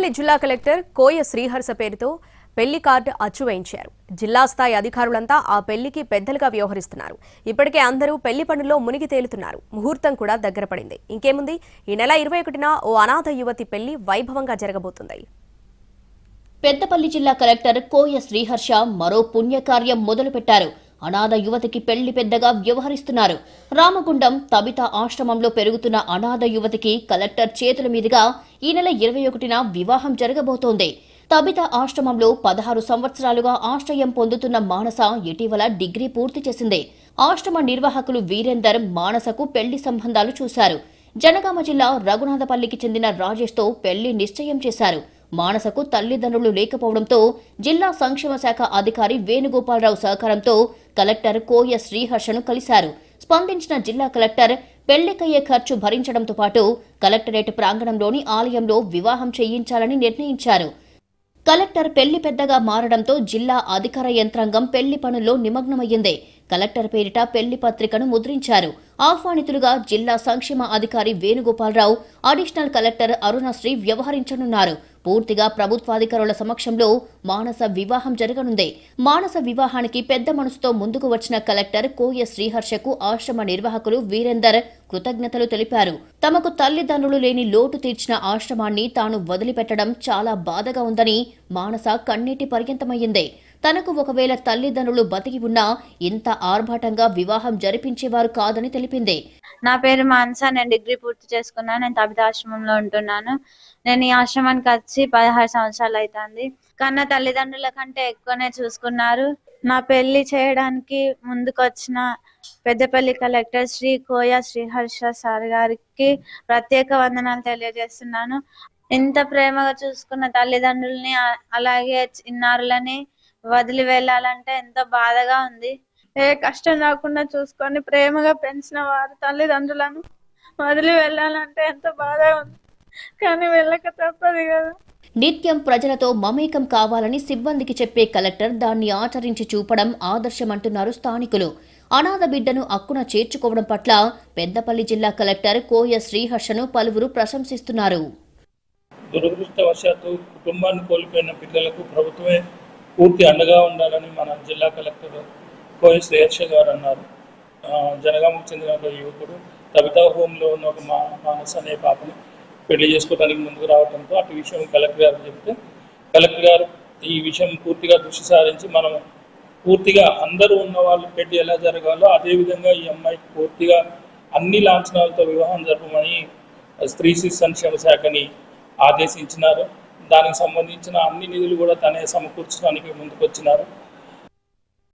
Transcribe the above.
పెద్దపల్లి జిల్లా కలెక్టర్ కోయ శ్రీహర్ష పేరుతో పెళ్ళి కార్డు అచ్చువేయించారు జిల్లా స్థాయి అధికారులంతా ఆ పెళ్ళికి పెద్దలుగా వ్యవహరిస్తున్నారు. ఇప్పటికే అందరూ పెళ్ళి పనుల్లో మునిగి తేలుతున్నారు. ముహూర్తం కూడా దగ్గర పడింది. ఇంకేముంది? ఈ నెల ఇరవై ఒకటిన ఓ అనాథ యువతి పెళ్ళి వైభవంగా జరగబోతుంది. పెద్దపల్లి జిల్లా కలెక్టర్ కోయ శ్రీహర్ష మరో పుణ్యకార్యం మొదలుపెట్టారు. అనాథ యువతికి పెళ్ళి పెద్దగా వ్యవహరిస్తున్నారు. రామగుండం తబిత ఆశ్రమంలో పెరుగుతున్న అనాథ యువతికి కలెక్టర్ చేతుల మీదుగా ఈ నెల ఇరవై ఒకటిన వివాహం జరగబోతోంది. తబిత ఆశ్రమంలో పదహారు సంవత్సరాలుగా ఆశ్రయం పొందుతున్న మానస ఇటీవల డిగ్రీ పూర్తి చేసింది. ఆశ్రమ నిర్వాహకులు వీరేందర్ మానసకు పెళ్ళి సంబంధాలు చూశారు. జనగామ జిల్లా రఘునాథపల్లికి చెందిన రాజేష్తో పెళ్ళి నిశ్చయం చేశారు. మానసకు తల్లిదండ్రులు లేకపోవడంతో జిల్లా సంక్షేమ శాఖ అధికారి వేణుగోపాలరావు సహకారంతో కలెక్టర్ కోయ శ్రీహర్షను కలిశారు. స్పందించిన జిల్లా కలెక్టర్ పెళ్ళికయ్యే ఖర్చు భరించడంతో పాటు కలెక్టరేట్ ప్రాంగణంలోని ఆలయంలో వివాహం చేయించాలని నిర్ణయించారు. కలెక్టర్ పెళ్ళి పెద్దగా మారడంతో జిల్లా అధికార యంత్రాంగం పెళ్ళి పనుల్లో నిమగ్నమయ్యింది. కలెక్టర్ పేరిట పెళ్ళి పత్రికను ముద్రించారు. ఆహ్వానితులుగా జిల్లా సంక్షేమ అధికారి వేణుగోపాలరావు అడిషనల్ కలెక్టర్ అరుణశ్రీ వ్యవహరించనున్నారు. పూర్తిగా ప్రభుత్వాధికారుల సమక్షంలో మానస వివాహం జరగనుంది. మానస వివాహానికి పెద్ద మనసుతో ముందుకు వచ్చిన కలెక్టర్ కోయ శ్రీహర్షకు ఆశ్రమ నిర్వాహకులు వీరేందర్ కృతజ్ఞతలు తెలిపారు. తమకు తల్లిదండ్రులు లేని లోటు తీర్చిన ఆశ్రమాన్ని తాను వదిలిపెట్టడం చాలా బాధగా ఉందని మానస కన్నీటి పర్యంతమయ్యింది. తనకు ఒకవేళ తల్లిదండ్రులు బతికి ఉన్నా ఇంత ఆర్భాటంగా వివాహం జరిపించేవారు కాదని తెలిపింది. నా పేరు మాన్సా నేను డిగ్రీ పూర్తి చేసుకున్నాను నేను తబిత ఆశ్రమంలో ఉంటున్నాను. నేను ఈ ఆశ్రమానికి వచ్చి పదహారు సంవత్సరాలు అవుతుంది కన్నా తల్లిదండ్రుల కంటే ఎక్కువనే చూసుకున్నారు. నా పెళ్ళి చేయడానికి ముందుకొచ్చిన పెద్దపల్లి కలెక్టర్ శ్రీ కోయ శ్రీహర్ష సార్ గారికి ప్రత్యేక వందనాలు తెలియజేస్తున్నాను. ఇంత ప్రేమగా చూసుకున్న తల్లిదండ్రుల్ని అలాగే చిన్నారులని వదిలి వెళ్ళాలంటే ఎంతో బాధగా ఉంది. ఏ కష్టం రాకుండా చూసుకొని ప్రేమగా పెంచిన వారు తల్లిదండ్రులను వదిలి వెళ్ళాలంటే ఎంత బాధ ఉంది. కానీ వెళ్ళక తప్పదు కదా. నిత్యం ప్రజలతో మమేకం కావాలని సిబ్బందికి చెప్పే కలెక్టర్ దాన్ని ఆచరించి చూపడం ఆదర్శమంటున్నారు స్థానికులు. అనాథ బిడ్డను అక్కున చేర్చుకోవడం పట్ల పెద్దపల్లి జిల్లా కలెక్టర్ కోయ శ్రీహర్షను పలువురు ప్రశంసిస్తున్నారు. దురదృష్టవశాత్తు కుటుంబాన్ని కోల్పోయిన పిల్లలకు ప్రభుత్వమే పూర్తి అండగా ఉండాలని మన జిల్లా కలెక్టర్ కోయ శ్రేయర్ష గారు అన్నారు జనగామకు చెందిన ఒక యువకుడు కవితా హోంలో ఉన్న ఒక మా మానస్ అనే పాపని పెళ్ళి చేసుకోవడానికి ముందుకు రావడంతో అటు విషయం కలెక్టర్ గారు చెప్తే కలెక్టర్ గారు ఈ విషయం పూర్తిగా దృష్టి సారించి మనం పూర్తిగా అందరూ ఉన్న వాళ్ళు పెళ్ళి ఎలా జరగాలో అదేవిధంగా ఈ అమ్మాయికి పూర్తిగా అన్ని లాంఛనాలతో వివాహం జరపమని స్త్రీ శిశు సంక్షేమ శాఖని ఆదేశించినారు. దానికి సంబంధించిన అన్ని నిధులు కూడా తనే సమకూర్చడానికి ముందుకొచ్చినారు.